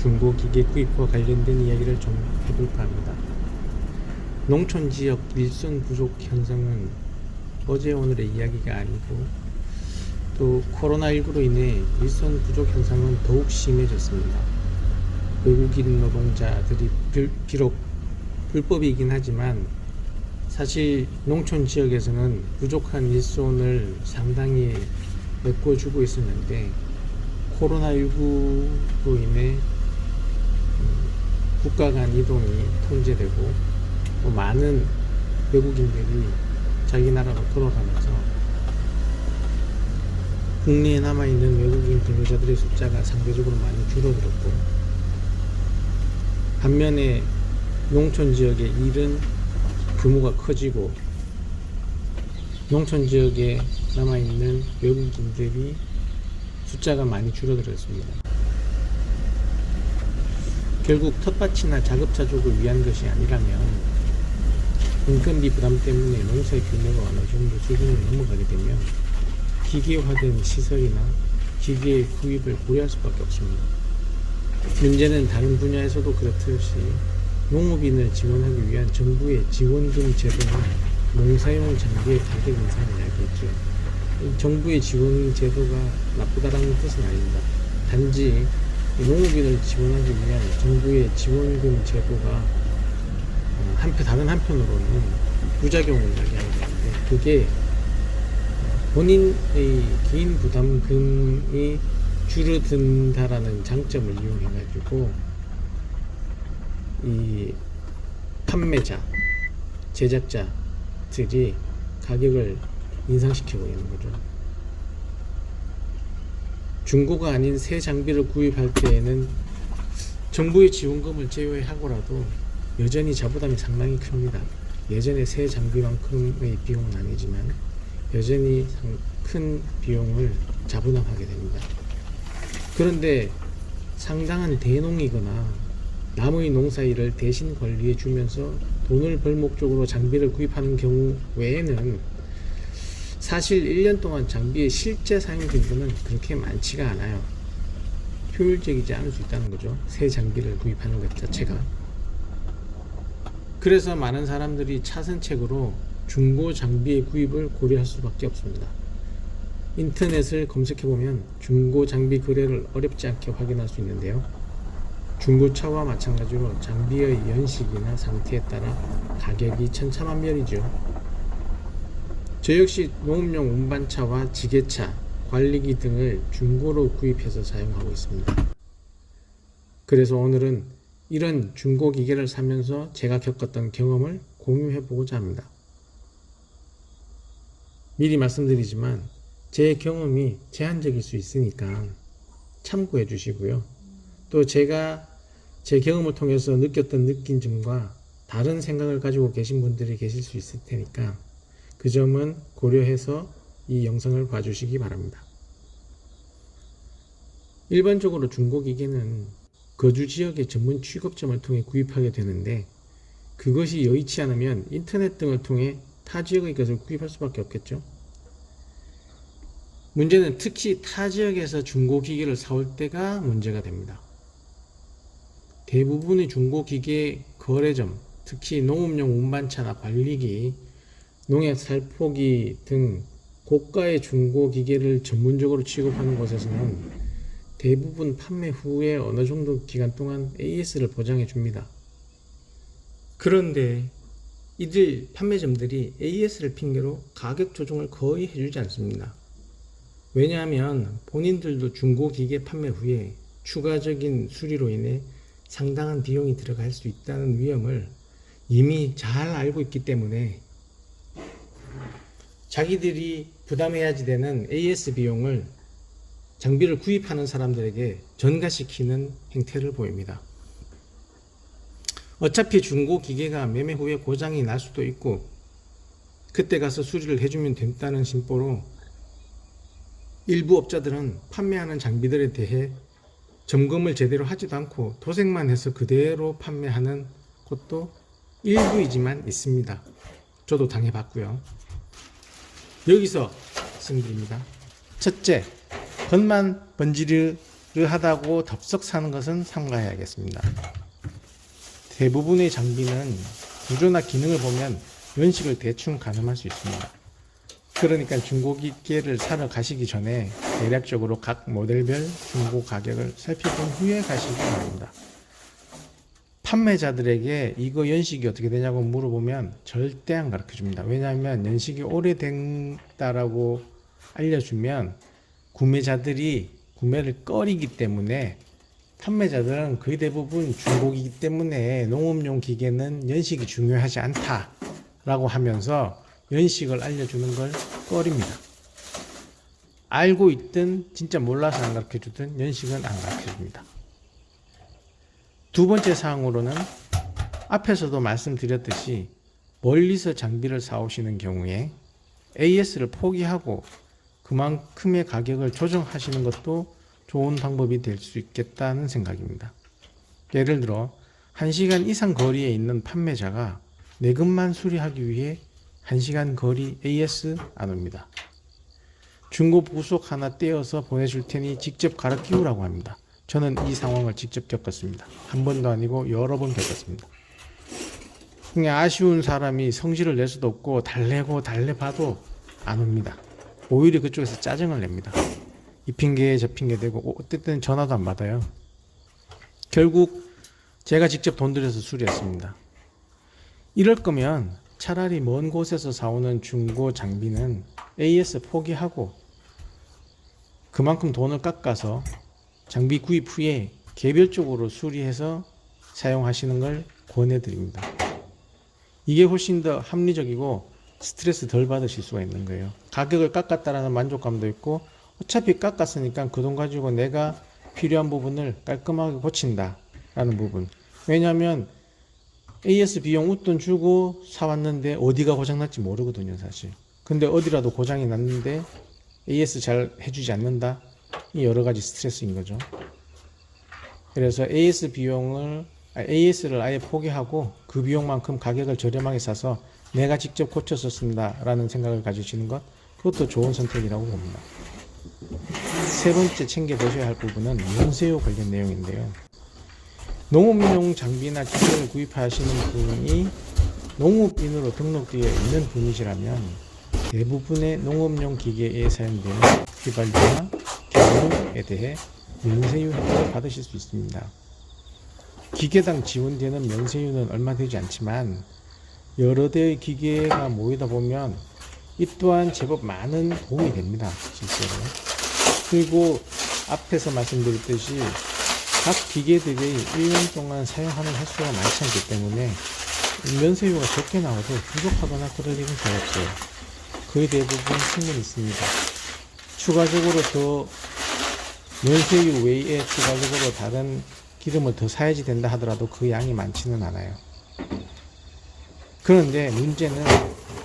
중고기계 구입과 관련된 이야기를 좀 해볼까 합니다. 농촌 지역 일손 부족 현상은 어제 오늘의 이야기가 아니고 또 코로나19로 인해 일손 부족 현상은 더욱 심해졌습니다. 외국인 노동자들이 빌- 비록 불법이긴 하지만 사실 농촌 지역에서는 부족한 일손을 상당히 메꿔주고 있었는데 코로나19로 인해 음, 국가 간 이동이 통제되고 또 많은 외국인들이 자기 나라로 돌아가면서 국내에 남아있는 외국인 근로자들의 숫자가 상대적으로 많이 줄어들었고 반면에 농촌 지역의 일은 규모가 커지고 농촌 지역에 남아있는 외국인들이 숫자가 많이 줄어들었습니다. 결국 텃밭이나 자급자족을 위한 것이 아니라면 인건비 부담 때문에 농사의 규모가 어느 정도 수준을 넘어가게 되면 기계화된 시설이나 기계의 구입을 고려할 수밖에 없습니다. 문제는 다른 분야에서도 그렇듯이 농업인을 지원하기 위한 정부의 지원금 제도는 농사용 장비의 가격 인상을 이야기했죠. 이 정부의 지원 제도가 나쁘다라는 뜻은 아닙니다. 단지 이 농업인을 지원하기 위한 정부의 지원금 제도가 어, 한편 다른 한편으로는 부작용을 이야기하게 되는데 그게 본인의 개인 부담금이 줄어든다라는 장점을 이용해 가지고 이 판매자, 제작자들이 가격을 인상시키고 있는 거죠. 중고가 아닌 새 장비를 구입할 때에는 정부의 지원금을 제외하고라도 여전히 자부담이 상당히 큽니다. 예전에 새 장비만큼의 비용은 아니지만 여전히 상- 큰 비용을 자부담하게 됩니다. 그런데 상당한 대농이거나 남의 농사일을 대신 관리해 주면서 돈을 벌 목적으로 장비를 구입하는 경우 외에는 사실 1년 동안 장비의 실제 사용 빈도는 그렇게 많지가 않아요. 효율적이지 않을 수 있다는 거죠. 새 장비를 구입하는 것 자체가. 그래서 많은 사람들이 차선책으로 중고 장비의 구입을 고려할 수밖에 없습니다. 인터넷을 검색해 보면 중고 장비 거래를 어렵지 않게 확인할 수 있는데요. 중고차와 마찬가지로 장비의 연식이나 상태에 따라 가격이 천차만별이죠. 저 역시 농업용 운반차와 지게차, 관리기 등을 중고로 구입해서 사용하고 있습니다. 그래서 오늘은 이런 중고 기계를 사면서 제가 겪었던 경험을 공유해 보고자 합니다. 미리 말씀드리지만 제 경험이 제한적일 수 있으니까 참고해 주시고요. 또 제가 제 경험을 통해서 느꼈던 느낀 점과 다른 생각을 가지고 계신 분들이 계실 수 있을 테니까 그 점은 고려해서 이 영상을 봐주시기 바랍니다. 일반적으로 중고기계는 거주 지역의 전문 취급점을 통해 구입하게 되는데 그것이 여의치 않으면 인터넷 등을 통해 타 지역의 것을 구입할 수밖에 없겠죠. 문제는 특히 타 지역에서 중고기계를 사올 때가 문제가 됩니다. 대부분의 중고기계 거래점, 특히 농업용 운반차나 관리기, 농약 살포기 등 고가의 중고 기계를 전문적으로 취급하는 곳에서는 대부분 판매 후에 어느 정도 기간 동안 AS를 보장해 줍니다. 그런데 이들 판매점들이 AS를 핑계로 가격 조정을 거의 해주지 않습니다. 왜냐하면 본인들도 중고 기계 판매 후에 추가적인 수리로 인해 상당한 비용이 들어갈 수 있다는 위험을 이미 잘 알고 있기 때문에 자기들이 부담해야지 되는 AS 비용을 장비를 구입하는 사람들에게 전가시키는 행태를 보입니다. 어차피 중고 기계가 매매 후에 고장이 날 수도 있고 그때 가서 수리를 해주면 된다는 심보로 일부 업자들은 판매하는 장비들에 대해 점검을 제대로 하지도 않고 도색만 해서 그대로 판매하는 곳도 일부이지만 있습니다. 저도 당해봤고요. 여기서 말씀드립니다. 첫째, 겉만 번지르르 그하다고 덥석 사는 것은 삼가해야겠습니다. 대부분의 장비는 구조나 기능을 보면 연식을 대충 가늠할 수 있습니다. 그러니까 중고기계를 사러 가시기 전에 대략적으로 각 모델별 중고 가격을 살펴본 후에 가시기 바랍니다. 판매자들에게 이거 연식이 어떻게 되냐고 물어보면 절대 안 가르쳐 줍니다. 왜냐하면 연식이 오래된다라고 알려주면 구매자들이 구매를 꺼리기 때문에 판매자들은 거의 대부분 중고기이기 때문에 농업용 기계는 연식이 중요하지 않다라고 하면서 연식을 알려주는 걸 꺼립니다. 알고 있든 진짜 몰라서 안 가르쳐 주든 연식은 안 가르쳐 줍니다. 두 번째 사항으로는 앞에서도 말씀드렸듯이 멀리서 장비를 사오시는 경우에 AS를 포기하고 그만큼의 가격을 조정하시는 것도 좋은 방법이 될 수 있겠다는 생각입니다. 예를 들어 1시간 이상 거리에 있는 판매자가 내금만 수리하기 위해 1시간 거리 AS 안 옵니다. 중고 부속 하나 떼어서 보내줄 테니 직접 갈아 끼우라고 합니다. 저는 이 상황을 직접 겪었습니다. 한 번도 아니고 여러 번 겪었습니다. 그냥 아쉬운 사람이 성질을 낼 수도 없고 달래고 달래봐도 안 옵니다. 오히려 그쪽에서 짜증을 냅니다. 이 핑계에 저 핑계 대고 어, 어쨌든 전화도 안 받아요. 결국 제가 직접 돈 들여서 수리했습니다. 이럴 거면 차라리 먼 곳에서 사오는 중고 장비는 AS 포기하고 그만큼 돈을 깎아서 장비 구입 후에 개별적으로 수리해서 사용하시는 걸 권해드립니다. 이게 훨씬 더 합리적이고 스트레스 덜 받으실 수가 있는 거예요. 가격을 깎았다라는 만족감도 있고 어차피 깎았으니까 그 돈 가지고 내가 필요한 부분을 깔끔하게 고친다라는 부분. 왜냐하면 AS 비용 웃돈 주고 사왔는데 어디가 고장났지 모르거든요, 사실. 근데 어디라도 고장이 났는데 AS 잘 해주지 않는다? 이 여러 가지 스트레스인 거죠. 그래서 AS 비용을 AS를 아예 포기하고 그 비용만큼 가격을 저렴하게 사서 내가 직접 고쳐서 쓴다라는 생각을 가지시는 것 그것도 좋은 선택이라고 봅니다. 세 번째 챙겨 보셔야 할 부분은 면세유 관련 내용인데요. 농업용 장비나 기계를 구입하시는 분이 농업인으로 등록되어 있는 분이시라면 대부분의 농업용 기계에 사용되는 휘발유나 경유에 대해 면세유 혜택을 받으실 수 있습니다. 기계당 지원되는 면세유는 얼마 되지 않지만 여러 대의 기계가 모이다 보면 이 또한 제법 많은 도움이 됩니다. 실제로. 그리고 앞에서 말씀드렸듯이 각 기계들이 1년 동안 사용하는 횟수가 많지 않기 때문에 면세유가 적게 나와도 부족하거나 그럴 일은 잘 없어요. 거의 대부분 충분히 있습니다. 추가적으로 더 면세유 외에 추가적으로 다른 기름을 더 사야지 된다 하더라도 그 양이 많지는 않아요. 그런데 문제는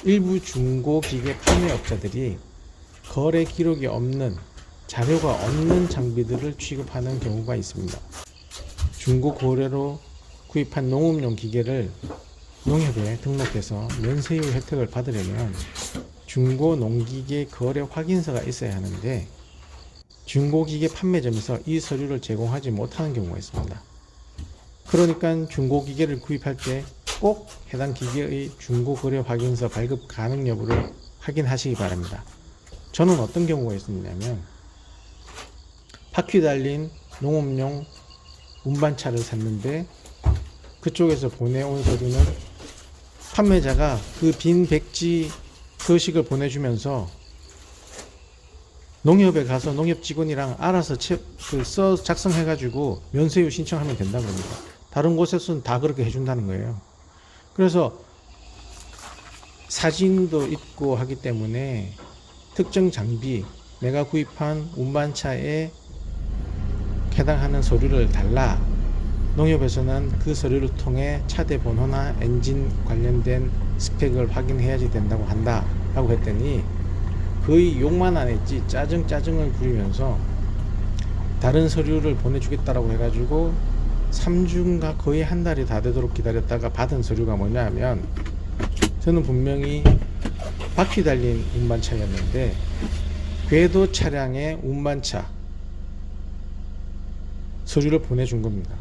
일부 중고 기계 판매업자들이 거래 기록이 없는 자료가 없는 장비들을 취급하는 경우가 있습니다. 중고 거래로 구입한 농업용 기계를 농협에 등록해서 면세유 혜택을 받으려면 중고 농기계 거래 확인서가 있어야 하는데 중고기계 판매점에서 이 서류를 제공하지 못하는 경우가 있습니다. 그러니까 중고기계를 구입할 때 꼭 해당 기계의 중고거래 확인서 발급 가능 여부를 확인하시기 바랍니다. 저는 어떤 경우가 있었냐면 바퀴 달린 농업용 운반차를 샀는데 그쪽에서 보내온 서류는 판매자가 그 빈 백지 서식을 보내주면서 농협에 가서 농협 직원이랑 알아서 채, 그 써, 작성해가지고 면세유 신청하면 된다고 합니다. 다른 곳에서는 다 그렇게 해준다는 거예요. 그래서 사진도 있고 하기 때문에 특정 장비, 내가 구입한 운반차에 해당하는 서류를 달라 농협에서는 그 서류를 통해 차대 번호나 엔진 관련된 스펙을 확인해야지 된다고 한다 라고 했더니 거의 욕만 안 했지 짜증 짜증을 부리면서 다른 서류를 보내주겠다라고 해가지고 3주인가 거의 한 달이 다 되도록 기다렸다가 받은 서류가 뭐냐 하면 저는 분명히 바퀴 달린 운반차였는데 궤도 차량의 운반차 서류를 보내준 겁니다.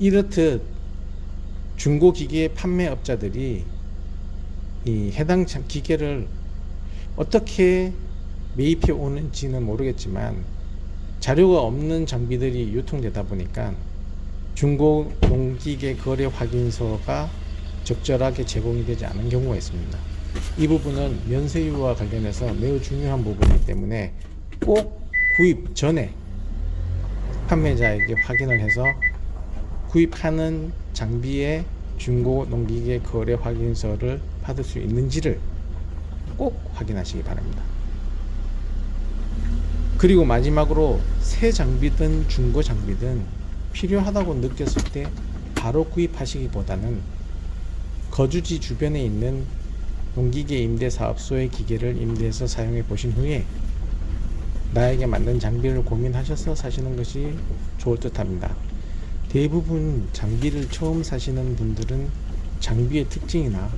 이렇듯 중고 기계 판매업자들이 이 해당 장- 기계를 어떻게 매입해 오는지는 모르겠지만 자료가 없는 장비들이 유통되다 보니까 중고 농기계 거래 확인서가 적절하게 제공이 되지 않은 경우가 있습니다. 이 부분은 면세유와 관련해서 매우 중요한 부분이기 때문에 꼭 구입 전에 판매자에게 확인을 해서 구입하는 장비의 중고 농기계 거래 확인서를 받을 수 있는지를 꼭 확인하시기 바랍니다. 그리고 마지막으로 새 장비든 중고 장비든 필요하다고 느꼈을 때 바로 구입하시기보다는 거주지 주변에 있는 농기계 임대 사업소의 기계를 임대해서 사용해 보신 후에 나에게 맞는 장비를 고민하셔서 사시는 것이 좋을 듯 합니다. 대부분 장비를 처음 사시는 분들은 장비의 특징이나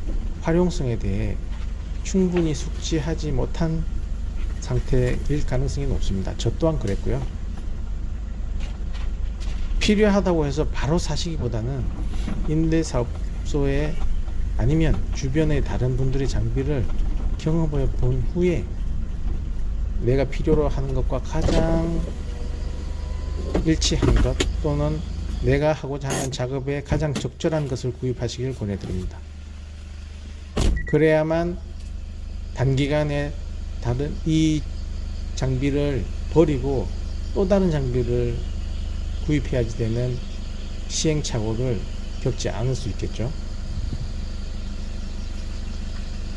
활용성에 대해 충분히 숙지하지 못한 상태일 가능성이 높습니다. 저 또한 그랬고요. 필요하다고 해서 바로 사시기보다는 임대사업소에 아니면 주변의 다른 분들의 장비를 경험해 본 후에 내가 필요로 하는 것과 가장 일치한 것 또는 내가 하고자 하는 작업에 가장 적절한 것을 구입하시길 권해드립니다. 그래야만 단기간에 다른 이 장비를 버리고 또 다른 장비를 구입해야지 되는 시행착오를 겪지 않을 수 있겠죠.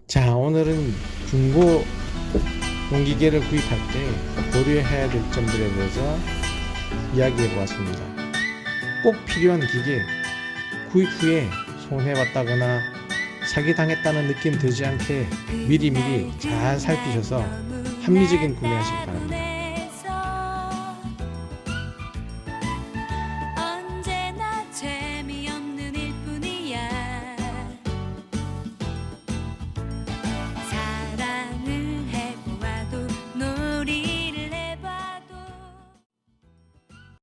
자, 오늘은 중고 농기계를 구입할 때 고려해야 될 점들에 대해서 이야기해 보았습니다. 꼭 필요한 기계 구입 후에 손해봤다거나 사기당했다는 느낌 들지 않게 미리미리 잘 살피셔서 합리적인 구매하시기 바랍니다.